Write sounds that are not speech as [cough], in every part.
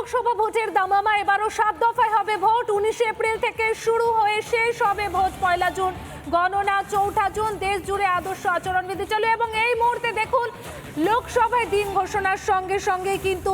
লোকসভা ভোটের দামামা এবারও সাত দফায় হবে ভোট। উনিশে এপ্রিল থেকে শুরু হয়ে শেষ হবে ভোট পয়লা জুন। গণনা চৌঠা জুন, দেশ জুড়ে আদর্শ আচরণ আচরণবিধি চালু এবং এই মুহূর্তে দেখুন, লোকসভায় দিন ঘোষণার সঙ্গে সঙ্গে কিন্তু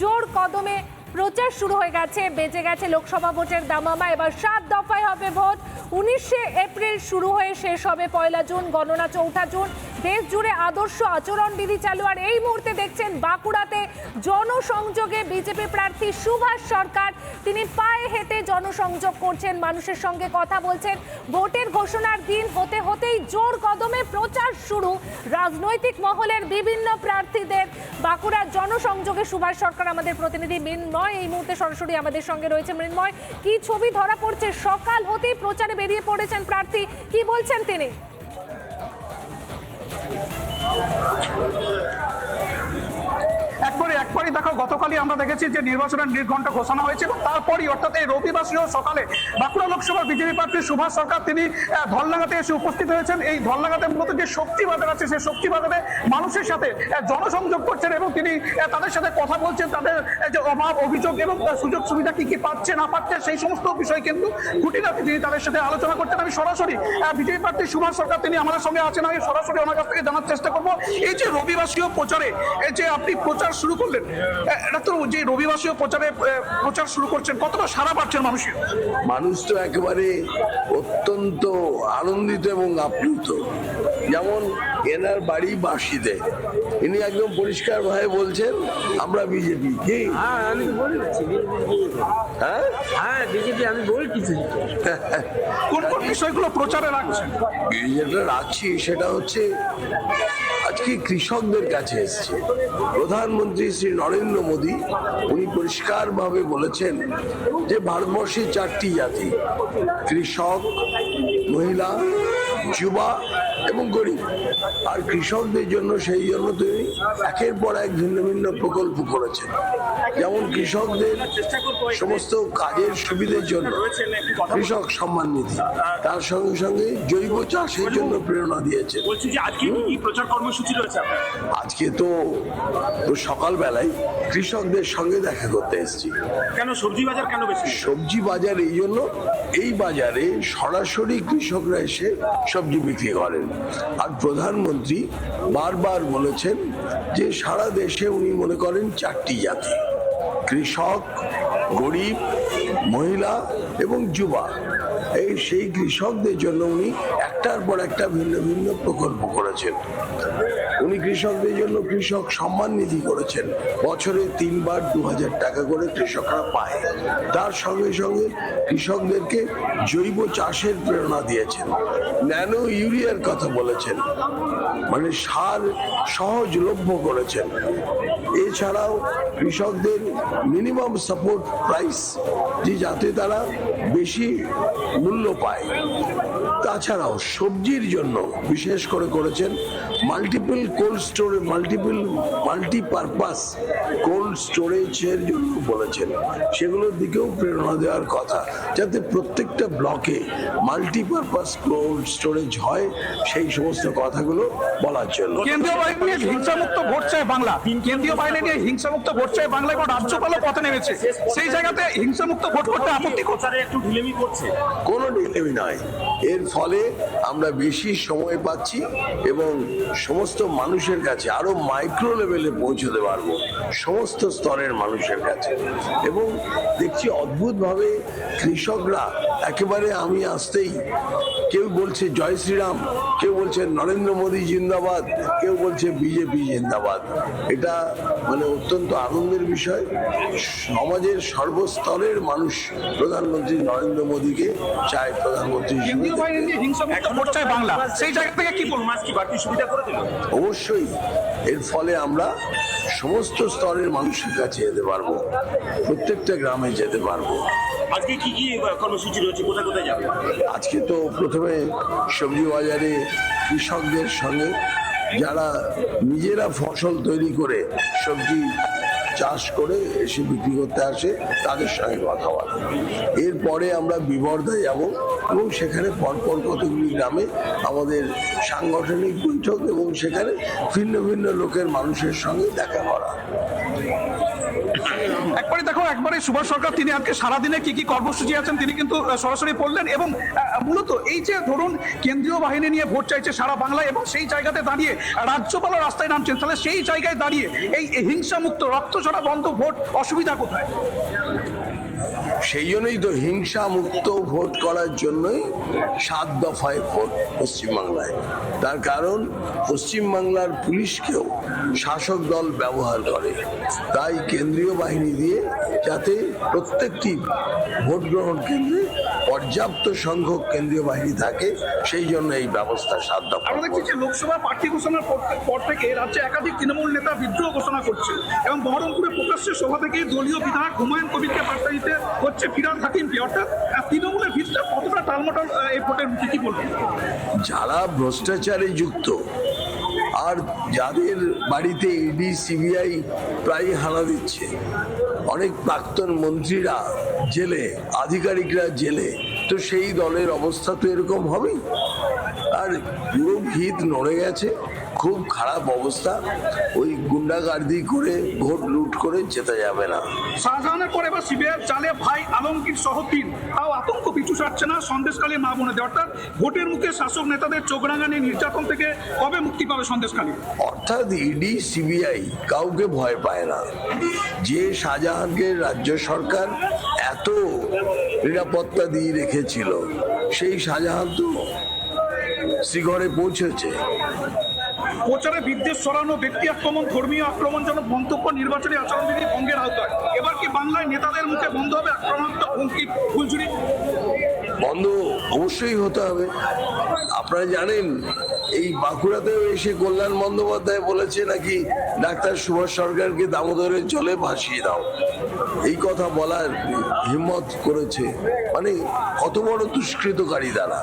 জোর কদমে প্রচার শুরু হয়ে গেছে, বেজে গেছে লোকসভা ভোটের দামামা। এবার সাত দফায় হবে ভোট। উনিশে এপ্রিল শুরু হয়ে শেষ হবে পয়লা জুন, গণনা চৌঠা জুন। দেশ জুড়ে আদর্শ আচরণবিধি চালু, আর এই মুহূর্তে দেখছেন বাঁকুড়াতে জনসংযোগে বিজেপি প্রার্থী সুভাষ সরকার। তিনি পায়ে হেঁটে জনসংযোগ করছেন, মানুষের সঙ্গে কথা বলছেন। ভোটের ঘোষণার দিন হতে হতেই জোর কদমে প্রচার শুরু। রাজনৈতিক মহলের বিভিন্ন প্রার্থীদের বাঁকুড়ার জনসংযোগে সুভাষ সরকার আমাদের প্রতিনিধি মৃন্ময়। এই মুহূর্তে সরাসরি আমাদের সঙ্গে রয়েছে মৃন্ময়। কি ছবি ধরা পড়ছে? সকাল হতেই প্রচারে বেরিয়ে পড়েছেন প্রার্থী। কি বলছেন তিনি? একবারে একবারই দেখো গতকালই আমরা দেখেছি যে নির্বাচনের নির্ঘণ্ট ঘোষণা হয়েছিল। তারপরই অর্থাৎ এই রবিবার সকালে বাঁকুড়া লোকসভার বিজেপি প্রার্থী সুভাষ সরকার তিনি আহ, এসে উপস্থিত হয়েছেন। এই ধলনাগাতে মূলত যে শক্তি বাজার আছে সেই শক্তি বাজারে মানুষের সাথে জনসংযোগ করছেন এবং তিনি তাদের সাথে কথা বলছেন তাদের যে অভাব অভিযোগ এবং সুযোগ সুবিধা কি কি পাচ্ছে না পাচ্ছে সেই সমস্ত বিষয় কিন্তু খুঁটিনাটি তিনি তাদের সাথে আলোচনা করছেন। আমি সরাসরি বিজেপি প্রার্থী সুভাষ সরকার তিনি আমাদের সঙ্গে আছেন। আমি সরাসরি ওনার কাছ থেকে জানার চেষ্টা করব। এই যে রবিবাসীয় প্রচারে এই যে আপনি প্রচার শুরু করলেন এটা তো যে রবিবাসীয় প্রচারে প্রচার শুরু করছেন কতটা সারা পাচ্ছেন মানুষের? মানুষ তো একেবারে অত্যন্ত আনন্দিত এবং আপ্লুত। যেমন এনার বাড়ি বাঁশিতে ইনি একদম পরিষ্কার ভাবে বলছেন আমরা বিজেপি। কি? হ্যাঁ হ্যাঁ? হ্যাঁ বিজেপি আমি বলছি। [laughs] কোন কোন বিষয়গুলো প্রচারে রাখছেন যেটা রাখছি সেটা হচ্ছে আজকে কৃষকদের কাছে এসছে। প্রধানমন্ত্রী শ্রী নরেন্দ্র মোদী, উনি পরিষ্কারভাবে বলেছেন যে ভারতবর্ষে চারটি জাতি, কৃষক, মহিলা যুবা এবং গরিব। আর কৃষকদের জন্য সেই জন্য তিনি একের পর এক ভিন্ন ভিন্ন প্রকল্প করেছেন। যেমন কৃষকদের সমস্ত কাজের সুবিধের জন্য কৃষক সম্মান নিধি তার সঙ্গে সঙ্গে জৈব চাষের জন্য প্রেরণা দিয়েছে আজকে তো তো সকালবেলায় কৃষকদের সঙ্গে দেখা করতে এসেছি। কেন সবজি বাজার কেন বেশি? সবজি বাজার এই জন্য এই বাজারে সরাসরি কৃষকরা এসে সবজি বিক্রি করেন। আর প্রধানমন্ত্রী বারবার বলেছেন যে সারা দেশে উনি মনে করেন চারটি জাতি। কৃষক, গরিব, মহিলা এবং যুবা। এই সেই কৃষকদের জন্য উনি একটার পর একটা ভিন্ন ভিন্ন প্রকল্প করেছেন। উনি কৃষকদের জন্য কৃষক সম্মান নিধি করেছেন। বছরে তিনবার দু হাজার টাকা করে কৃষকরা পায়। তার সঙ্গে সঙ্গে কৃষকদেরকে জৈব চাষের প্রেরণা দিয়েছেন। ন্যানো ইউরিয়ার কথা বলেছেন। মানে সার সহজলভ্য করেছেন। এছাড়াও কৃষকদের মিনিমাম সাপোর্ট প্রাইস যে যাতে তারা বেশি মূল্য পায়। তাছাড়াও সবজির জন্য বিশেষ করে করেছেন মাল্টিপল কোল্ড স্টোরে মাল্টিপল মাল্টিপারপাস কোল্ড স্টোরেজের জন্য বলেছেন। সেগুলোর দিকেও প্রেরণা দেওয়ার কথা। যাতে প্রত্যেকটা ব্লকে মাল্টিপারপাস কোল্ড স্টোরেজ হয়, সেই সমস্ত কথাগুলো বলার জন্য। কেন্দ্রীয় বাহিনী হিংসামুক্ত চায় বাংলা। কেন্দ্রীয় বাহিনী নিয়ে হিংসামুক্ত ভোট চায় বাংলা এবং রাজ্যপালও পথে নেমেছে। সেই জায়গাতে হিংসামুক্ত ভোট করতে আপত্তি করছে। একটু ঢিলেমি করছে। কোনো ঢিলেমি নয় এর ফলে আমরা বেশি সময় পাচ্ছি এবং সমস্ত মানুষের কাছে আরও মাইক্রো লেভেলে পৌঁছতে পারব সমস্ত স্তরের মানুষের কাছে। এবং দেখছি অদ্ভুতভাবে কৃষকরা একেবারে আমি আসতেই কেউ বলছে জয় শ্রীরাম কেউ বলছে নরেন্দ্র মোদী জিন্দাবাদ কেউ বলছে বিজেপি জিন্দাবাদ। এটা মানে অত্যন্ত আনন্দের বিষয়। সমাজের সর্বস্তরের মানুষ প্রধানমন্ত্রী নরেন্দ্র মোদীকে চায় প্রধানমন্ত্রী অবশ্যই এর ফলে আমরা সমস্ত স্তরের মানুষের কাছে যেতে পারব প্রত্যেকটা গ্রামে যেতে পারব। আজকে কি কি কর্মসূচি আজকে তো প্রথমে সবজি বাজারে কৃষকদের সঙ্গে, যারা নিজেরা ফসল তৈরি করে সবজি চাষ করে, এসে বিক্রি করতে আসে, তাদের সঙ্গে কথা বলে। এরপরে আমরা বিবর্ধা যাব এবং সেখানে পরপর কতগুলি গ্রামে আমাদের সাংগঠনিক বৈঠক এবং সেখানে ভিন্ন ভিন্ন লোকের মানুষের সঙ্গে দেখা করা। একবারে দেখো, একবারে সুভাষ সরকার, তিনি আজকে সারাদিনে কি কি কর্মসূচি আছেন তিনি কিন্তু সরাসরি বললেন এবং মূলত এই যে ধরুন কেন্দ্রীয় বাহিনী নিয়ে ভোট চাইছে সারা বাংলায় এবং সেই জায়গাতে দাঁড়িয়ে রাজ্যপালও রাস্তায় নামছেন, তাহলে সেই জায়গায় দাঁড়িয়ে এই হিংসামুক্ত রক্ত ছড়া বন্ধ ভোট অসুবিধা কোথায়? সেই জন্যই তো হিংসা মুক্ত ভোট করার জন্যই সাত দফায় ভোট পশ্চিমবাংলায়। তার কারণ পশ্চিমবাংলার পুলিশকেও শাসক দল ব্যবহার করে। তাই কেন্দ্রীয় বাহিনী দিয়ে যাতে প্রত্যেকটি ভোট গ্রহণ কেন্দ্রে পর্যাপ্ত সংখ্যক কেন্দ্রীয় বাহিনী থাকে সেই জন্য এই ব্যবস্থা সাধ্য আমরা দেখছি যে লোকসভা প্রার্থী ঘোষণার পর- থেকে রাজ্যে একাধিক তৃণমূল নেতা বিদ্রোহ ঘোষণা করছে এবং বহরমপুরে প্রকাশ্যে সভা থেকে দলীয় বিধায়ক হুমায়ুন কবিরকে বার্তা দিতে হচ্ছে ফিরাদ হাকিমকে। অর্থাৎ তৃণমূলের ভিতরে কতটা টালমাটাল এই ভোটের কি বলবেন? যারা ভ্রষ্টাচারে যুক্ত আর যাদের বাড়িতে ইডি সিবিআই প্রায় হানা দিচ্ছে, অনেক প্রাক্তন মন্ত্রীরা জেলে, আধিকারিকরা জেলে, তো সেই দলের অবস্থা তো এরকম হবেই। আর পুরো ভিত নড়ে গেছে। খুব খারাপ অবস্থা। ওই গুন্ডাগার্দি করে ভোট লুট করে যেতে যাবে না। শাহজাহানের পরে এবার সিবিআই চালে ভাই আলমগীর সহ তিন। তাও আতঙ্ক পিছু ছাড়ছে না সন্দেশকালী মা বোনেদের। অর্থাৎ ভোটের মুখে শাসক নেতাদের চোখ রাঙানি নির্যাতন থেকে কবে মুক্তি পাবে সন্দেশকালী অর্থাৎ ইডি সিবিআই কাউকে ভয় পায় না। যে শাহজাহানকে রাজ্য সরকার এত নিরাপত্তা দিয়ে রেখেছিল সেই শাহজাহান তো শ্রীঘরে পৌঁছেছে। প্রচারে বিদ্বেষ ছড়ানো, ব্যক্তি আক্রমণ, ধর্মীয় আক্রমণজনক মন্তব্য, নির্বাচনী আচরণবিধি ভঙ্গের আওতায়। এবার কি বাংলায় নেতাদের মুখে বন্ধ হবে আক্রমণাত্মক হুমকি ফুলঝুরি বন্ধ অবশ্যই হতে হবে। আপনারা জানেন, এই বাঁকুড়াতেও এসে কল্যাণ বন্দ্যোপাধ্যায় বলেছে নাকি, ডাক্তার সুভাষ সরকারকে দামোদরের জলে ভাসিয়ে দাও। এই কথা বলার হিম্মত করেছে। মানে কত বড় দুষ্কৃতকারী তারা।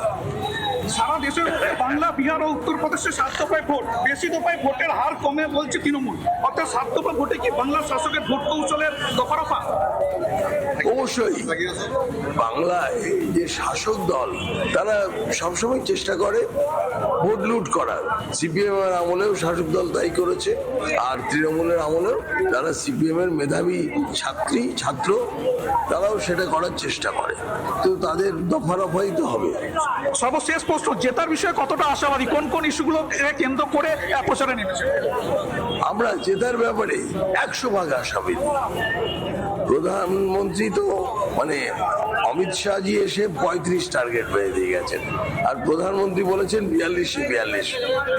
সারা দেশের বাংলা বিহার ও উত্তরপ্রদেশে সাত দফায় ভোট বেশি দফায় ভোটের হার কমে বলছে তৃণমূল। অর্থাৎ সাত দফা ভোটে কি বাংলার শাসকের ভোট কৌশলের দফারফা? অবশ্যই। বাংলায় যে শাসক দল তারা সবসময় চেষ্টা করে ভোট লুট করার। সিপিএম এর আমলেও শাসক দল তাই করেছে আর তৃণমূলের আমলেও যারা সিপিএম এর মেধাবী ছাত্রী ছাত্র তারাও সেটা করার চেষ্টা করে। তো তাদের দফা রফাই তো হবে। সর্বশেষ প্রশ্ন জেতার বিষয়ে কতটা আশাবাদী? কোন কোন ইস্যুগুলো কেন্দ্র করে প্রচারে নেমেছে? আমরা জেতার ব্যাপারে একশো ভাগ আশাবাদী। প্রধানমন্ত্রী তো মানে অমিত শাহজি এসে পঁয়ত্রিশ টার্গেট বেড়ে দিয়ে গেছেন। আর প্রধানমন্ত্রী বলেছেন বিয়াল্লিশে বিয়াল্লিশ।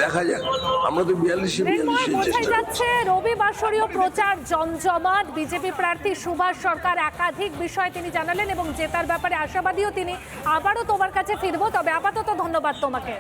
দেখা যাক আমরা তো বিয়াল্লিশে বিয়াল্লিশের চেষ্টা করছি। যাচ্ছে রবিবাসরীয় প্রচার জমজমাট। বিজেপি প্রার্থী সুভাষ সরকার একাধিক বিষয় তিনি জানালেন এবং জেতার ব্যাপারে আশাবাদীও তিনি। আবারও তোমার কাছে ফিরবো তবে আপাতত ধন্যবাদ তোমাকে।